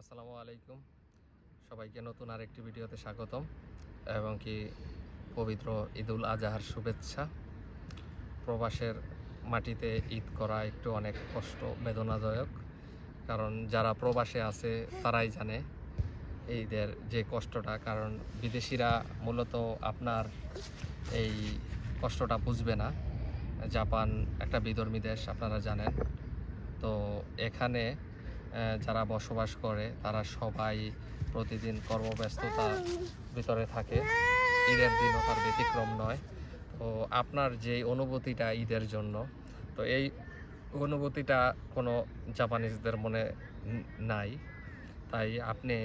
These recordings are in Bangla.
আসসালামু আলাইকুম। সবাইকে নতুন আরেকটি ভিডিওতে স্বাগতম এবং কি পবিত্র ঈদুল আজহার শুভেচ্ছা। প্রবাসের মাটিতে ঈদ করা একটু অনেক কষ্ট, বেদনাদায়ক, কারণ যারা প্রবাসে আছে তারাই জানে ঈদের যে কষ্টটা, কারণ বিদেশিরা মূলত আপনার এই কষ্টটা বুঝবে না। জাপান একটা বিধর্মী দেশ, আপনারা জানেন। তো এখানে যারা বসবাস করে, তারা সবাই প্রতিদিন কর্মব্যস্ততার ভিতরে থাকে। ঈদের দিনও তার ব্যতিক্রম নয়। তো আপনার যে অনুভূতিটা ঈদের জন্য, তো এই অনুভূতিটা কোনো জাপানিজদের মনে নাই। তাই আপনি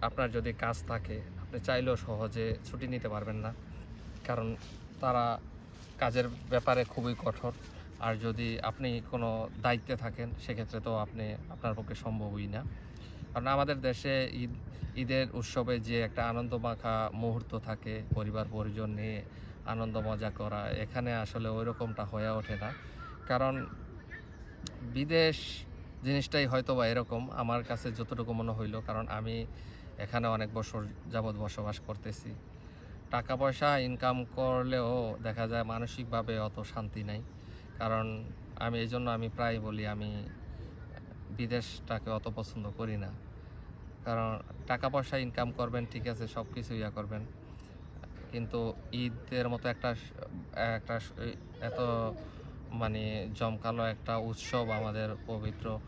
আপনার যদি কাজ থাকে, আপনি চাইলেও সহজে ছুটি নিতে পারবেন না। কারণ তারা কাজের ব্যাপারে খুবই কঠোর। আর যদি আপনি কোনো দায়িত্বে থাকেন, সেক্ষেত্রে তো আপনি আপনার পক্ষে সম্ভবই না। কারণ আমাদের দেশে ঈদ, ঈদের উৎসবে যে একটা আনন্দ মাখা মুহূর্ত থাকে, পরিবার, পরিজন নিয়ে আনন্দ মজা করা, এখানে আসলে ওই রকমটা হয়ে ওঠে না। কারণ বিদেশ জিনিসটাই হয়তো বা এরকম, আমার কাছে যতটুকু মনে হইল, কারণ আমি এখানে অনেক বছর যাবৎ বসবাস করতেছি। টাকা পয়সা ইনকাম করলেও দেখা যায় মানসিকভাবে অত শান্তি নাই। কারণ আমি এই জন্য আমি প্রায় বলি, আমি বিদেশটাকে অত পছন্দ করি না। কারণ টাকা পয়সা ইনকাম করবেন, ঠিক আছে সব কিছু ইয়া করবেন। কিন্তু ঈদের মতো একটা একটা এত মানে জমকালো একটা উৎসব আমাদের পবিত্র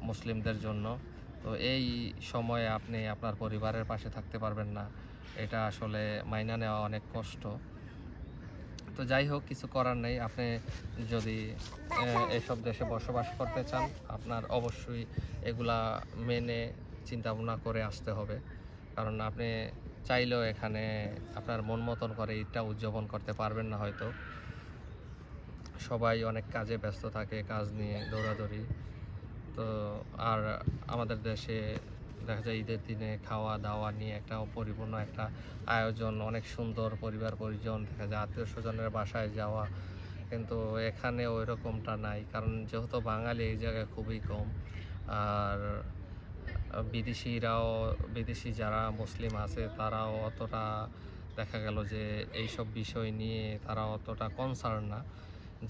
মুসলিমদের জন্য। তো এই সময়ে আপনি আপনার পরিবারের পাশে থাকতে পারবেন না। এটা আসলে মাইনা নেওয়া অনেক কষ্ট। তো যাই হোক, কিছু করার নেই। আপনি যদি এসব দেশে বসবাস করতে চান, আপনার অবশ্যই এগুলা মেনে চিন্তা ভাবনা করে আসতে হবে। কারণ আপনি চাইলেও এখানে আপনার মন মতন করে ঈদটা উদযাপন করতে পারবেন না হয়তো। সবাই অনেক কাজে ব্যস্ত থাকে, কাজ নিয়ে দৌড়াদৌড়ি। তো, আর আমাদের দেশে দেখা যায় ঈদের দিনে খাওয়া দাওয়া নিয়ে একটা পরিপূর্ণ একটা আয়োজন, অনেক সুন্দর পরিবার পরিজন, দেখা যায় আত্মীয় স্বজনের বাসায় যাওয়া, কিন্তু এখানে ওই রকমটা নাই। কারণ যেহেতু বাঙালি এই জায়গায় খুবই কম, আর বিদেশিরাও, বিদেশি যারা মুসলিম আছে, তারাও অতটা দেখা গেল যে এইসব বিষয় নিয়ে তারা অতটা কনসার্ন না,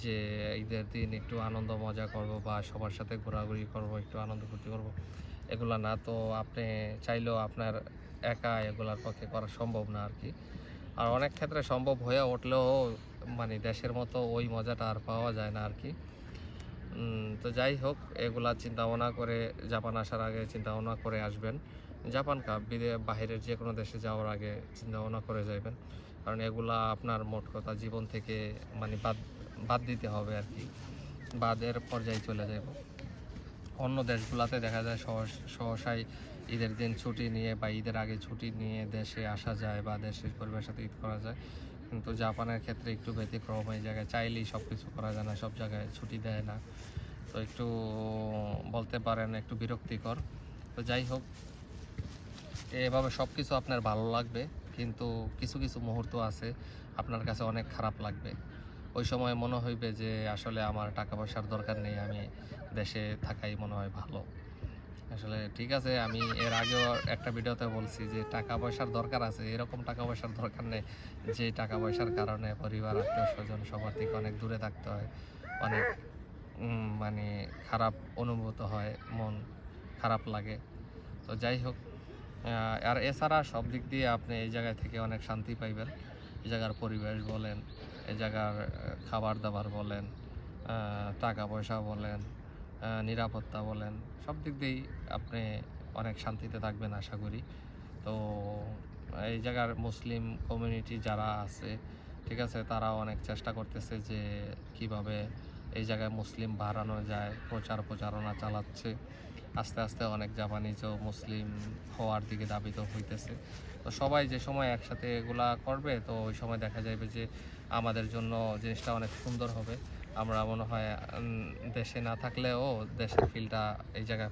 যে ঈদের দিন একটু আনন্দ মজা করব বা সবার সাথে ঘোরাঘুরি করব, একটু আনন্দ ফুর্তি করব। এগুলা না, তো আপনি চাইলেও আপনার একা এগুলার পক্ষে করা সম্ভব না আর কি। আর অনেক ক্ষেত্রে সম্ভব হয়ে উঠলেও মানে দেশের মতো ওই মজাটা আর পাওয়া যায় না আর কি। তো যাই হোক, এগুলা চিন্তা ভাবনা করে জাপান আসার আগে চিন্তা ভাবনা করে আসবেন। জাপান কাপ, বিদে বাইরের যে কোনো দেশে যাওয়ার আগে চিন্তা ভাবনা করে যাবেন কারণ এগুলা আপনার মোট কথা জীবন থেকে মানে বাদ বাদ দিতে হবে আর কি। বাদের পর্যায়ে চলে যাব অন্য দেশগুলোতে দেখা যায় সহস- সহসাই ঈদের দিন ছুটি নিয়ে বা ঈদের আগে ছুটি নিয়ে দেশে আসা যায় বা দেশের পরিবারের সাথে ঈদ করা যায়। কিন্তু জাপানের ক্ষেত্রে একটু ব্যতিক্রম এই জায়গায় চাইলেই সব কিছু করা যায় না, সব জায়গায় ছুটি দেয় না। তো একটু বলতে পারেন একটু বিরক্তিকর। তো যাই হোক, এভাবে সব কিছু আপনার ভালো লাগবে, কিন্তু কিছু কিছু মুহূর্ত আছে আপনার কাছে অনেক খারাপ লাগবে। ওই সময় মনে হইবে যে আসলে আমার টাকা পয়সার দরকার নেই, আমি দেশে থাকাই মনে হয় ভালো। আসলে ঠিক আছে, আমি এর আগেও একটা ভিডিওতে বলছি যে টাকা পয়সার দরকার আছে, এরকম টাকা পয়সার দরকার নেই যে টাকা পয়সার কারণে পরিবার আত্মীয় স্বজন সবার থেকে অনেক দূরে থাকতে হয়, অনেক মানে খারাপ অনুভূত হয়, মন খারাপ লাগে। তো যাই হোক আর এছাড়া সব দিক দিয়ে আপনি এই জায়গায় থেকে অনেক শান্তি পাইবেন, এই জায়গার পরিবেশ বলেন এই জায়গার খাবার দাবার বলেন টাকা পয়সা বলেন নিরাপত্তা বলেন, সব দিক দিয়েই আপনি অনেক শান্তিতে থাকবেন আশা করি। তো, এই জায়গার মুসলিম কমিউনিটি যারা আছে, ঠিক আছে তারা অনেক চেষ্টা করতেছে যে কীভাবে এই জায়গায় মুসলিম বাড়ানো যায়, প্রচার প্রচারণা চালাচ্ছে। আস্তে আস্তে অনেক জাপানিজও মুসলিম হওয়ার দিকে দাবিত হইতেছে। তো সবাই যে সময় একসাথে এগুলা করবে, তো ওই সময় দেখা যাবে যে আমাদের জন্য জিনিসটা অনেক সুন্দর হবে। আমরা মনে হয় দেশে না থাকলেও দেশের ফিলটা এই জায়গায়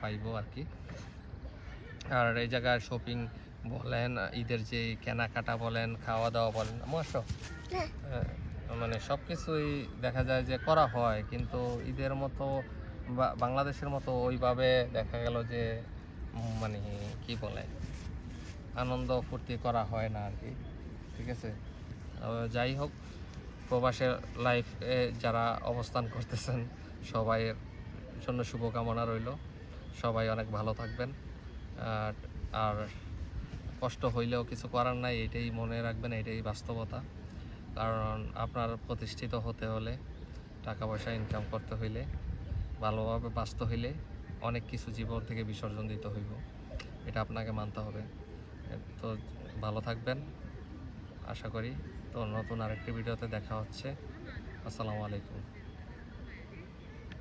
পাইবো আর কি আর এই জায়গায় শপিং বলেন ঈদের যে কেনাকাটা বলেন খাওয়া দাওয়া বলেন মশ মানে সব কিছুই দেখা যায় যে করা হয় কিন্তু ঈদের মতো বা- বাংলাদেশের মতো ওইভাবে দেখা গেল যে মানে কি বলে আনন্দ ফুর্তি করা হয় না আর কি ঠিক আছে? যাই হোক, প্রবাসের লাইফে যারা অবস্থান করতেছেন, সবাইয়ের জন্য শুভকামনা রইল। সবাই অনেক ভালো থাকবেন। আর আর কষ্ট হইলেও কিছু করার নাই, এটাই মনে রাখবেন, এটাই বাস্তবতা। কারণ আপনার প্রতিষ্ঠিত হতে হলে, টাকা পয়সা ইনকাম করতে হইলে, ভালোভাবে বাঁচতে হইলে অনেক কিছু জীবন থেকে বিসর্জন দিতে হইব। এটা আপনাকে মানতে হবে। তো ভালো থাকবেন। আশা করি তো নতুন আরেকটি ভিডিওতে দেখা হচ্ছে। আসসালামু আলাইকুম।